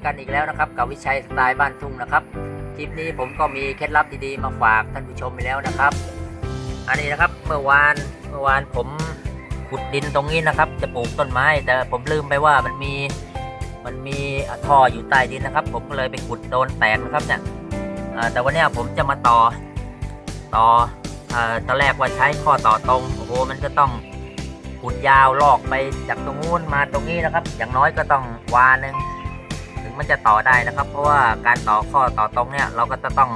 อกันอีกแล้วนะครับ กับวิชัยสไตล์บ้านทุ่งนะครับคลิปนี้ผมก็มีเคล็ดลับดีๆมาฝากท่านผู้ชมไปแล้วนะครับ อันนี้นะครับเมื่อวานเมื่อวานผมขุดดินตรงนี้นะครับ จะปลูกต้นไม้ แต่ผมลืมไปว่ามันมีมันมีท่ออยู่ใต้ดินนะครับ ผมก็เลยไปขุดโดนแตกนะครับเนี่ยแต่วันนี้ผมจะมาต่อต่ออตอนแรกว่าใช้ข้อต่อตรงโอ้โหมันจะต้องขุดยาวลอกไปจากตรงนู้นมาตรงนี้นะครับ อย่างน้อยก็ต้องวานึง มันจะต่อได้นะครับ เพราะว่าการต่อข้อต่อตรงเนี่ยเราก็จะต้อง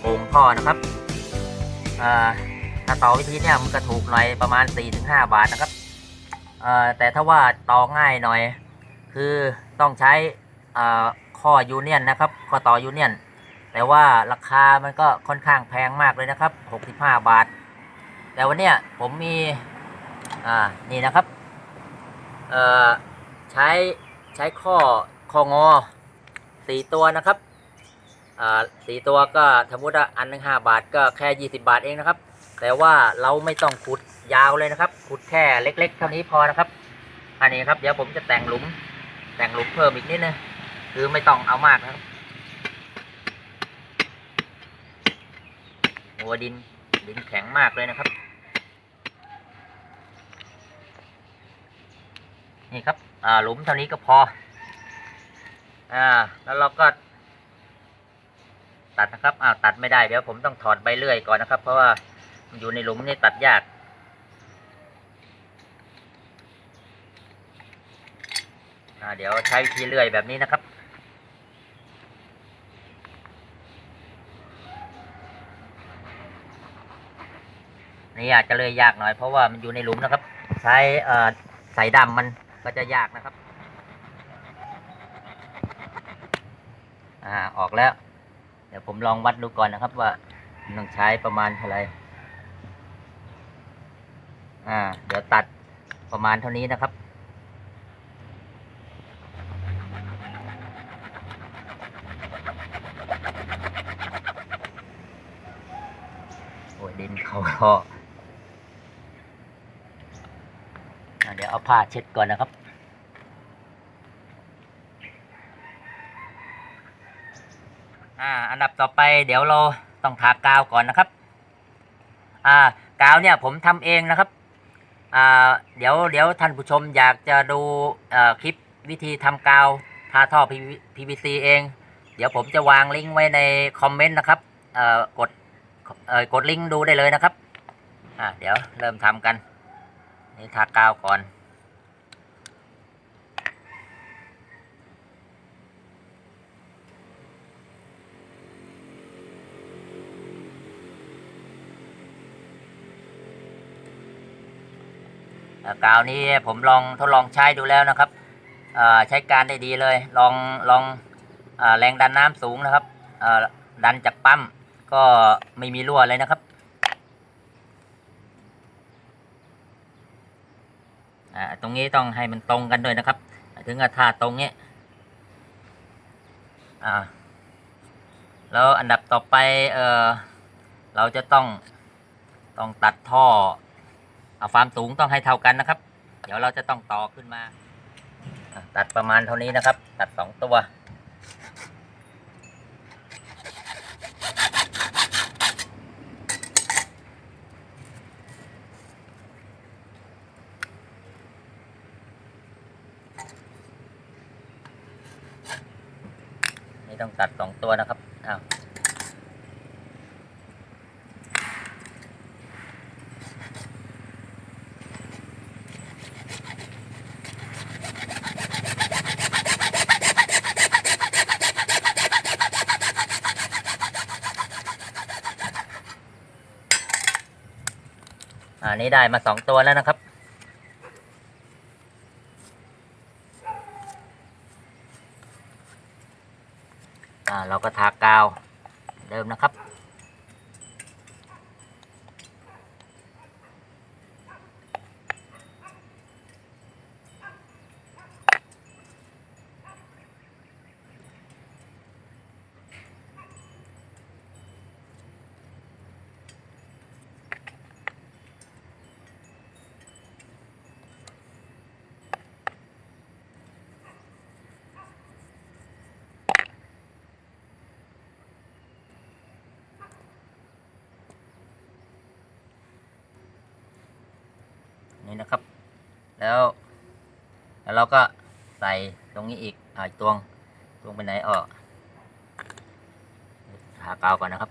โกงท่อนะครับอ่าถ้าต่อวิธีเนี่ยมันก็ถูกหน่อยประมาณ 4-5 บาทนะครับแต่ถ้าว่าต่อง่ายหน่อย คือต้องใช้ข้อยูเนียนนะครับข้อต่อยูเนียนแต่ว่าราคามันก็ค่อนข้างแพงมากเลยนะครับ 65 บาท แต่วันเนี้ยผมมี อ่า นี่นะครับ เอ่อ ใช้ ใช้ข้อ ข้องอ สี่ตัวนะครับอ่าสี่ตัวก็สมมติว่าอันหนึ่งห้าบาทก็แค่20บาทเองนะครับ แต่ว่าเราไม่ต้องขุดยาวเลยนะครับ ขุดแค่เล็ก ๆ เท่านี้พอนะครับ อันนี้ครับเดี๋ยวผมจะแต่งหลุม แต่งหลุมเพิ่มอีกนิดนึงคือไม่ต้องเอามากนะครับหัวดินดินแข็งมากเลยนะครับ นี่ครับหลุมเท่านี้ก็พอ อ่า แล้วเราก็ ตัดนะครับ อ้าวตัดไม่ได้เดี๋ยวผมต้องถอดใบเลื่อยก่อนนะครับ เพราะว่ามันอยู่ในหลุมนี่ตัดยากอ่าเดี๋ยวใช้วิธีเลื่อยแบบนี้นะครับ นี่อาจจะเลื่อยยากหน่อยเพราะว่ามันอยู่ในหลุมนะครับ ใช้เอ่อสายดำมันก็จะยากนะครับ อ่าออกแล้ว เดี๋ยวผมลองวัดดูก่อนนะครับว่าต้องใช้ประมาณเท่าไหร่อ่า เดี๋ยวตัดประมาณเท่านี้นะครับโอ้ยดินเขาท่ออ่าเดี๋ยวเอาผ้าเช็ดก่อนนะครับ อ่าอันดับต่อไปเดี๋ยวเราต้องทากาวก่อนนะครับอ่ากาวเนี่ยผมทำเองนะครับอ่าเดี๋ยวเดี๋ยวท่านผู้ชมอยากจะดูคลิปวิธีทำกาวทาท่อ PVC เอง เดี๋ยวผมจะวางลิงก์ไว้ในคอมเมนต์นะครับกดกดลิงก์ดูได้เลยนะครับเดี๋ยวเริ่มทำกัน นี่ทากาวก่อน กาวนี้ผมลองทดลองใช้ดูแล้วนะครับใช้การได้ดีเลย ลองลองอแรงดันน้ำสูงนะครับดันจากปั๊มก็ไม่มีรั่วเลยนะครับตรงนี้ต้องให้มันตรงกันด้วยนะครับ ถึงกับท่าตรงนี้แล้วอันดับต่อไปเอเราจะต้องต้องตัดท่อ เอาความสูงต้องให้เท่ากันนะครับ เดี๋ยวเราจะต้องต่อขึ้นมา ตัดประมาณเท่านี้นะครับ ตัดสองตัวนี่ต้องตัดสองตัวนะครับ อ้าว อันนี้ได้มาสองตัวแล้วนะครับ อ่าเราก็ทากาวเดิมนะครับ นี่นะครับ แล้ว แล้วเราก็ใส่ตรงนี้อีกอ่าตวงตวงไปไหนออกทากาวก่อนนะครับ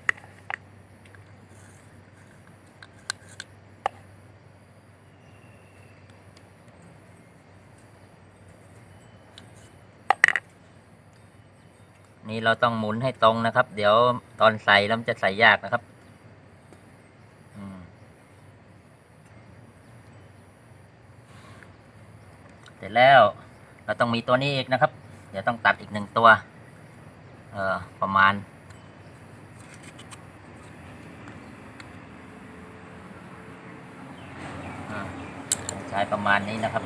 นี่เราต้องหมุนให้ตรงนะครับ เดี๋ยวตอนใส่แล้วมันจะใส่ยากนะครับ เสร็จแล้วเราต้องมีตัวนี้อีกนะครับ เดี๋ยวต้องตัดอีกหนึ่งตัว เออประมาณ ใช้ประมาณนี้นะครับ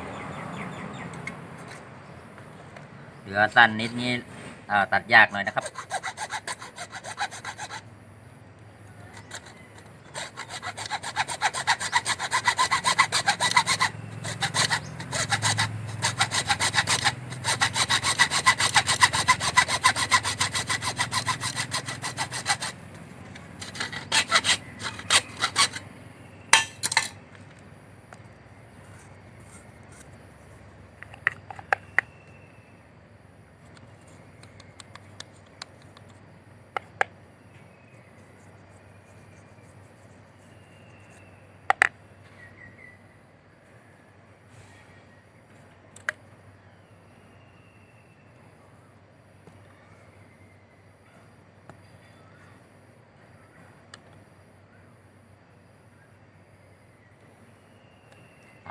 เหลือสั้นนิดนี้ตัดยากหน่อยนะครับ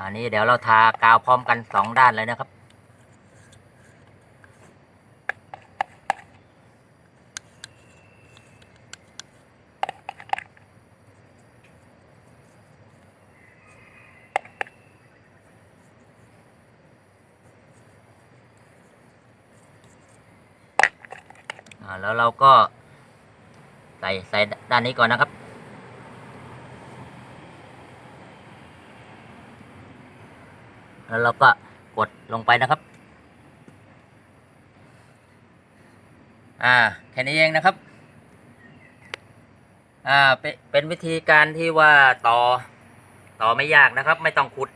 อันนี้เดี๋ยวเราทากาวพร้อมกันสองด้านเลยนะครับ แล้วเราก็ใส่ใส่ด้านนี้ก่อนนะครับ แล้วเราก็กดลงไปนะครับ อ่าแค่นี้เองนะครับ อ่าเป็นเป็นวิธีการที่ว่าต่อต่อไม่ยากนะครับ ไม่ต้องขุด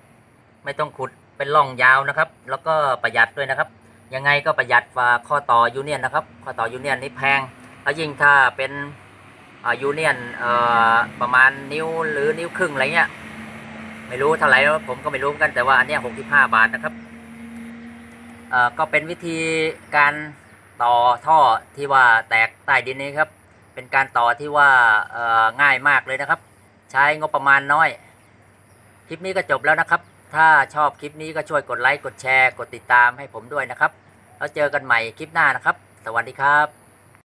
ไม่ต้องขุดเป็นร่องยาวนะครับ แล้วก็ประหยัดด้วยนะครับ ยังไงก็ประหยัดกว่าข้อต่อยูเนียนนะครับ ข้อต่อยูเนียนนี่แพงแล้วยิ่งถ้าเป็นอ่ายูเนียนประมาณนิ้วหรือนิ้วครึ่งอะไรเงี้ย ไม่รู้เท่าไหร่แล้วผมก็ไม่รู้กันแต่ว่าอันนี้หกสิบห้าบาทนะครับเอ่อก็เป็นวิธีการต่อท่อที่ว่าแตกใต้ดินนี้ครับ เป็นการต่อที่ว่าเอ่อง่ายมากเลยนะครับ ใช้งบประมาณน้อย คลิปนี้ก็จบแล้วนะครับ ถ้าชอบคลิปนี้ก็ช่วยกดไลค์กดแชร์ กดติดตามให้ผมด้วยนะครับ แล้วเจอกันใหม่คลิปหน้านะครับ สวัสดีครับ